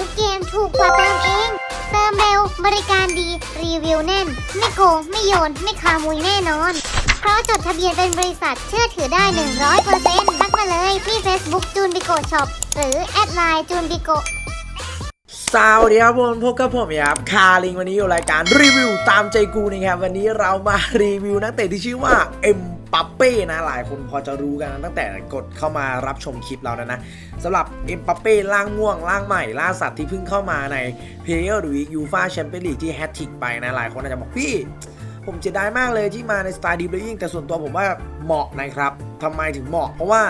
ทุกเกมถูกกว่าเติมเอง เติมเร็วบริการดีรีวิวแน่น ไม่โกง ไม่โยน ไม่คามยแน่นอน เพราะจดทะเบียนเป็นบริษัทเชื่อถือได้ 100%ทักมาเลยที่ Facebook จูนบิโกช็อปหรือแอดไลน์จูนบิโกสวัสดีครับผมพบกับผมครับคาริงวันนี้อยู่รายการรีวิวตามใจกูนะครับวันนี้เรามารีวิวนักเตะที่ชื่อว่าเอ็ม ปัปเป้นะหลายคนพอจะรู้กันตั้งแต่กดเข้ามารับชมคลิปเรานะนะสำหรับเอ็มปัปเป้ล่างม่วงล่างใหม่ ล่าสัตว์ที่เพิ่งเข้ามาในเพลเยอร์วียูฟาแชมเปี้ยนลีกที่แฮตทิกไปนะหลายคนอาจจะบอกพี่ ผมเสียดายมากเลยที่มาในสไตล์ดีเบลยิ่งแต่ส่วนตัวผมว่าเหมาะนะครับทำไมถึงเหมาะเพราะว่า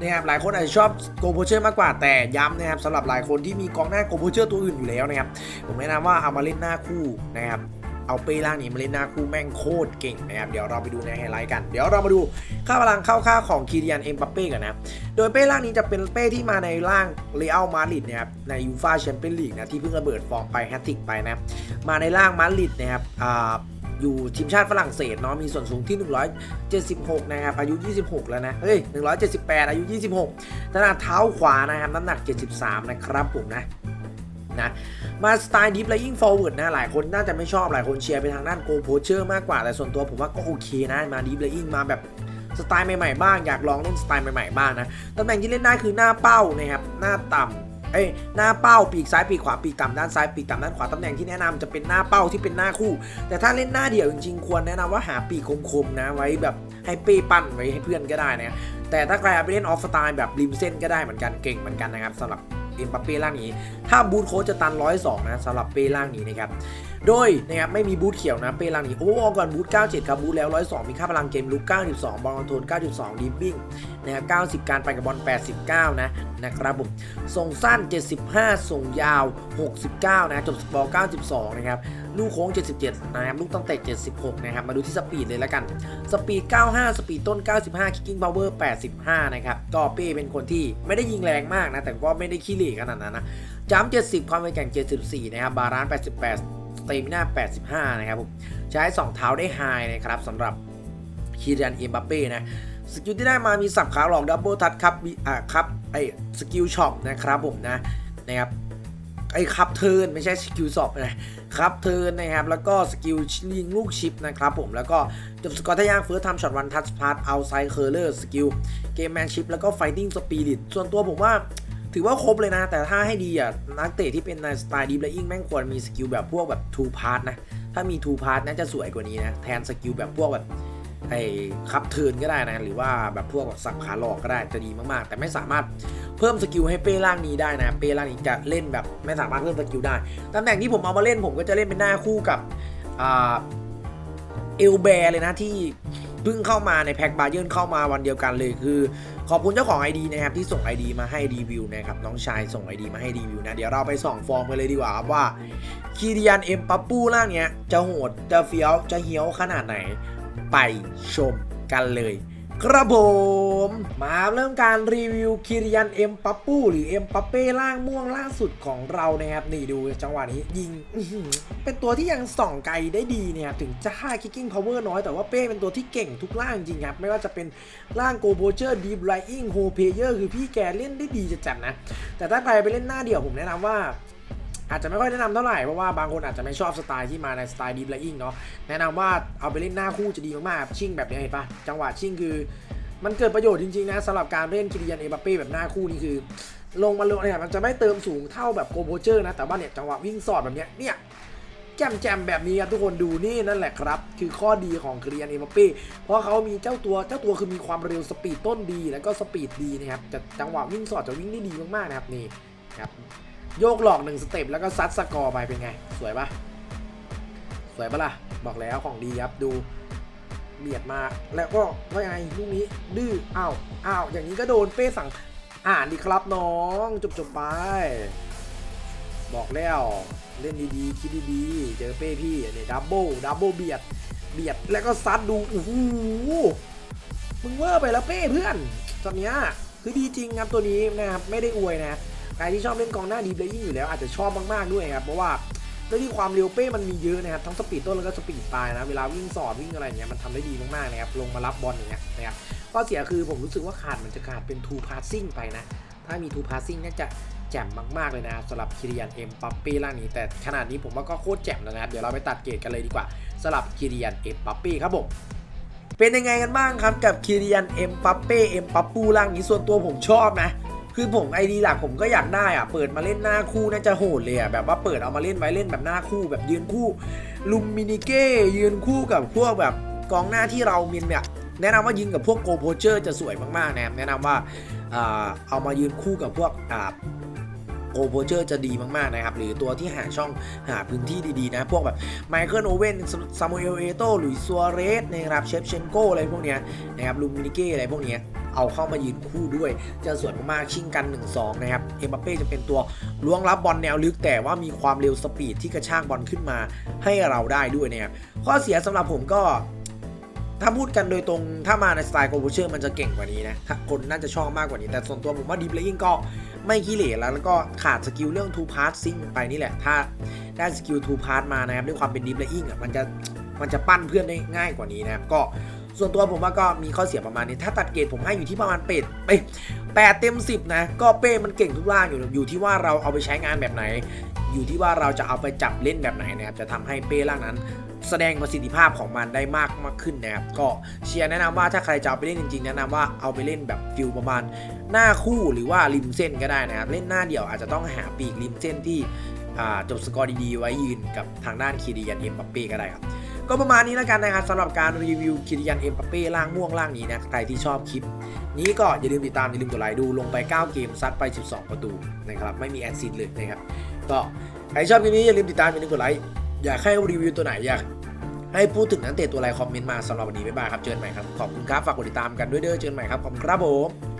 นะครับหลายคนอาจจะชอบโกโพเชอร์มากกว่าแต่ย้ำนะครับสำหรับหลายคนที่มีกองหน้าโกโพเชอร์ตัวอื่นอยู่แล้วนะครับผมแนะนำว่าเอามาเล่นหน้าคู่นะครับ เอาเป้ล่างนี้มาเล่นหน้าคู่แม่งโคตรเก่งนะครับ เดี๋ยวเราไปดูในไฮไลท์กัน เดี๋ยวเรามาดูค่าพลังเข้าค่าของคีริยันเอ็มบัปเป้กันนะ โดยเป้ล่างนี้จะเป็นเป้ที่มาในร่างเรอัลมาดริดนะครับ ในยูฟาแชมเปี้ยนลีกนะที่เพิ่งระเบิดฟอร์มไปแฮตติกไปนะ มาในร่างมาดริดนะครับอ่าอยู่ทีมชาติฝรั่งเศสเนาะมีส่วนสูงที่ 176 นะครับ อายุ 26 แล้วนะ เฮ้ย 178 อายุ 26 ถนัดเท้าขวานะครับ น้ำหนัก 73 นะครับผมนะ นะ มาสไตล์ดิฟไล i ิ g งฟอร์เวิร์ดนะ หลายคนน่าจะไม่ชอบ หลายคนเชียร์ไปทางด้านโกโพเชอร์มากกว่า แต่ส่วนตัวผมว่าก็โอเคนะ มาดิฟไล i ิ g งมาแบบสไตล์ใหม่ๆบ้าง อยากลองเล่นสไตล์ใหม่ๆบ้างนะ ตำแหน่งที่เล่นได้คือหน้าเป้านะครับ หน้าต่ำเอ้ยหน้าเป้าปีกซ้ายปีกขวาปีกต่ำด้านซ้ายปีกต่ำด้านขวาตำแหน่งที่แนะนำจะเป็นหน้าเป้าที่เป็นหน้าคู่ แต่ถ้าเล่นหน้าเดี่ยวจริงๆควรแนะนำว่าหาปีกคมๆนะไว้แบบให้เป้ปั้นไว้ให้เพื่อนก็ได้นะแต่ถ้าใครไปเล่นออฟสไตล์แบบริมเส้นก็ได้เหมือนกันเก่งเหมือนกันนะครับสำหรับ เอ็มบัปเป้ล่างนี้ ถ้าบูทโค้ชจะตันร้อยสองนะสำหรับเป้ล่างนี้นะครับ โดยนะครับไม่มีบูทเขียวนะเป้ล่างนี้โอ้โหก่อนบูท97 ครับบูทแล้ว 102 มีค่าพลังเกมลุก92 บอลคอนโทรล92ดิฟบิ้งนะครับ90 การไปกับบอล89 นะ นะครับผมส่งสั้น 75 ส่งยาว 69 นะจบสกอร์ 92 นะครับ ลูกโค้ง 77 นะครับ ลูกตั้งเตะ76 นะครับ มาดูที่สปีดเลยแล้วกัน สปีด 95 สปีดต้น 95 kicking power 85 นะครับ ก็เป้เป็นคนที่ไม่ได้ยิงแรงมากนะ แต่ก็ไม่ได้ขี้เหร่ขนาดนั้นนะจัมป์70 ความเป็นแก่ง 74 นะครับ บาลาน 88สเตมิน่า85 นะครับผม ใช้ 2 เท้าได้ไฮนะครับสำหรับคีรันเอ็มบัปเป้นะ สกิลที่ได้มามีสับขาหลอกดับเบิลทัชครับมีอ่าครับไอสกิลช็อปนะครับผมนะนะครับไอครับเทิร์นไม่ใช่สกิลช็อปนะครับเทิร์นนะครับ แล้วก็สกิลลิงลูกชิปนะครับผมแล้วก็จบสกอร์ทะยางเฟิร์สทำช็อตวันทัชพาร์ตเอาไซเคอร์เลอร์สกิลเกมแมนชิพแล้วก็ไฟติ้งสปิริตส่วนตัวผมว่าถือว่าครบเลยนะ แต่ถ้าให้ดีอะ นักเตะที่เป็นในสไตล์ดีบลยิ่งแม่งควรมีสกิลแบบพวกแบบทูพาร์ทนะ ถ้ามีทูพาร์ทน่าจะสวยกว่านี้นะ แทนสกิลแบบพวกแบบ ไอ้คับเทินก็ได้นะ หรือว่าแบบพวกสับขาหลอกก็ได้จะดีมากๆ แต่ไม่สามารถเพิ่มสกิลให้เป้ล่างนี้ได้นะ เป้ล่างนี้จะเล่นแบบไม่สามารถเพิ่มสกิลได้ตำแหน่งที่ผมเอามาเล่นผมก็จะเล่นเป็นหน้าคู่กับเอลแบร์เลยนะที่เพิ่งเข้ามาในแพ็กบาเยิร์นเข้ามาวันเดียวกันเลยคือ ขอบคุณเจ้าของ ID นะครับที่ส่ง ID มาให้รีวิวนะครับน้องชายส่ง ID มาให้รีวิวนะเดี๋ยวเราไปส่องฟอร์มกันเลยดีกว่าครับว่าคีริยันเอ็มปัปปูล่างเนี้ยจะโหดจะเฟี้ยวจะเฮี้ยวขนาดไหน ไปชมกันเลยครับผมมาเริ่มการรีวิวคิริยันเอ็มปัปปูหรือเอ็มปัปเป้ล่างม่วงล่าสุดของเรานะครับนี่ดูจังหวะนี้ยิงเป็นตัวที่ยังส่องไกลได้ดีเนี่ยถึงจะค่า kicking power น้อยแต่ว่าเป้เป็นตัวที่เก่งทุกล่างจริงครับ ไม่ว่าจะเป็นล่างโกโบเชอร์ดีบไลอิงโฮเพเยอร์คือพี่แกเล่นได้ดีจัดๆนะ แต่ถ้าใครไปเล่นหน้าเดี่ยวผมแนะนำว่า อาจจะไม่ค่อยแนะนำเท่าไหร่เพราะว่าบางคนอาจจะไม่ชอบสไตล์ที่มาในสไตล์ดีฟไลอิงเนาะแนะนำว่าเอาไปเล่นหน้าคู่จะดีมากๆชิ่งแบบนี้เห็นปะจังหวะชิ่งคือ มันเกิดประโยชน์จริงๆนะสำหรับการเล่นคิริยันเอบัปเป้แบบหน้าคู่นี่คือ ลงมาลงเนี่ยมันจะไม่เติมสูงเท่าแบบโกโบเจอร์นะแต่ว่าเนี่ยจังหวะวิ่งสอดแบบเนี้ยเนี่ยแจมแจมแบบนี้ครับทุกคนดูนี่นั่นแหละครับ คือข้อดีของคริยันเอบัปเป้เพราะเขามีเจ้าตัวเจ้าตัวคือมีความเร็วสปีดต้นดี แล้วก็สปีดดีนะครับแต่จังหวะวิ่งสอดจะวิ่งได้ดีมากๆนะครับนี่ครับ โยกหลอกหนึ่งสเต็ปแล้วก็ซัดสกอร์ไปเป็นไง สวยปะสวยปะล่ะ บอกแล้วของดีครับดูเบียดมาแล้วก็ว่ายังไงลูกนี้ดื้ออ้าวอ้าวอย่างนี้ก็โดนเป้สั่งอ่านดีครับน้องจบจบไป บอกแล้วเล่นดีๆคิดดีๆเจอเป้พี่เนี่ยดับเบิลดับเบิลเบียดเบียดแล้วก็ซัดดูโอ้โหมึงเวอร์ไปแล้วเป้เพื่อนตอนเนี้ยคือดีจริงครับตัวนี้นะครับไม่ได้อวยนะ ใครที่ชอบเล่นกองหน้าดีเพลยิ่งอยู่แล้วอาจจะชอบมากๆด้วยครับเพราะว่าด้วยที่ความเร็วเป้มันมีเยอะนะครับทั้งสปีดต้นแล้วก็สปีดปลายนะเวลาวิ่งสอดวิ่งอะไรอย่างเงี้ยมันทำได้ดีมากๆนะครับลงมารับบอลอย่างเงี้ยนะครับข้อเสียคือผมรู้สึกว่าขาดมันจะขาดเป็น two passing ไปนะถ้ามี two passing น่าจะแจ่มมากๆเลยนะสำหรับคิริยันเอ็มปัปปี้ร่างนี้ แต่ขนาดนี้ผมว่าก็โคตรแจ่มแล้วนะครับเดี๋ยวเราไปตัดเกรดกันเลยดีกว่าสำหรับคิริยันเอ็มปัปปี้ครับผมเป็นยังไงกันบ้างครับกับคิริยันเอ็มปัปเป้เอ็มปัปปูร่างนี้ส่วนตัวผมชอบนะ คือผมไอดีหลักผมก็อยากได้อะ เปิดมาเล่นหน้าคู่น่าจะโหดเลยอะ แบบว่าเปิดเอามาเล่นไว้เล่นแบบหน้าคู่แบบยืนคู่ลุมมินิเก้ยืนคู่กับพวกแบบกองหน้าที่เรามีเนี่ยแนะนำว่ายืนกับพวกโกโพเชอร์จะสวยมากๆนะครับแนะนำว่าอ่าเอามายืนคู่กับพวกโกโพเชอร์จะดีมากๆนะครับ หรือตัวที่หาช่องหาพื้นที่ดีๆนะ พวกแบบไมเคิลโอเว่นซามูเอลเอโตหรือซัวเรสนะครับเชฟเชนโกอะไรพวกเนี้ยนะครับลุมมินิเก้อะไรพวกเนี้ย เอาเข้ามายืนคู่ด้วย จะสวยมากๆชิงกัน 1-2 นะครับ เอ็มบัปเป้จะเป็นตัวล้วงรับบอลแนวลึกแต่ว่ามีความเร็วสปีดที่กระชากบอลขึ้นมาให้เราได้ด้วยนะครับข้อเสียสำหรับผมก็ถ้าพูดกันโดยตรงถ้ามาในสไตล์โกโบเชอร์มันจะเก่งกว่านี้นะคนน่าจะชอบมากกว่านี้ แต่ส่วนตัวผมว่าดี p เลยิ่งก็ไม่ขี้เหร่แล้วแล้วก็ขาดสกิลเรื่อง two pass ซิงไปนี่แหละ ถ้าได้สกิล two pass มานะครับด้วยความเป็นดี p เลยิ่งอะมันจะมันจะปั้นเพื่อนได้ง่ายกว่านี้นะครับก็ ส่วนตัวผมว่าก็มีข้อเสียประมาณนี้ ถ้าตัดเกรดผมให้อยู่ที่ประมาณเป็ดไปแปดเต็มสิบนะ ก็เป้มันเก่งทุกล่างอยู่อยู่ที่ว่าเราเอาไปใช้งานแบบไหน อยู่ที่ว่าเราจะเอาไปจับเล่นแบบไหนนะครับจะทำให้เป้ล่างนั้น แสดงประสิทธิภาพของมันได้มากมากขึ้นนะครับก็เชียร์แนะนำว่าถ้าใครจะเอาไปเล่นจริงๆแนะนำว่าเอาไปเล่นแบบฟิลประมาณหน้าคู่หรือว่าริมเส้นก็ได้นะครับเล่นหน้าเดี่ยวอาจจะต้องหาปีกริมเส้นที่จบสกอร์ดีๆไว้ยืนกับทางด้านคีรียันเอ็มบัปเป้ก็ได้ครับ ก็ประมาณนี้แล้วกันนะครับสำหรับการรีวิวคิริยันเอ็มปัปเป้ล่างม่วงล่างนี้นะใครที่ชอบคลิป นี้ก็อย่าลืมติดตามอย่าลืมกดไลค์ดูลงไป 9 เกมซัดไป 12 ประตูนะครับไม่มีแอดซิดเลยนะครับก็ใครชอบคลิปนี้อย่าลืมติดตามอย่าลืมกดไลค์อยากให้รีวิวตัวไหนอยากให้พูดถึงนักเตะตัวอะไรคอมเมนต์มาสำหรับวันนี้บ๊ายบายครับเจอกันใหม่ครับขอบคุณครับฝากกดติดตามกันด้วยเด้อเจอกันใหม่ครับขอบคุณครับผม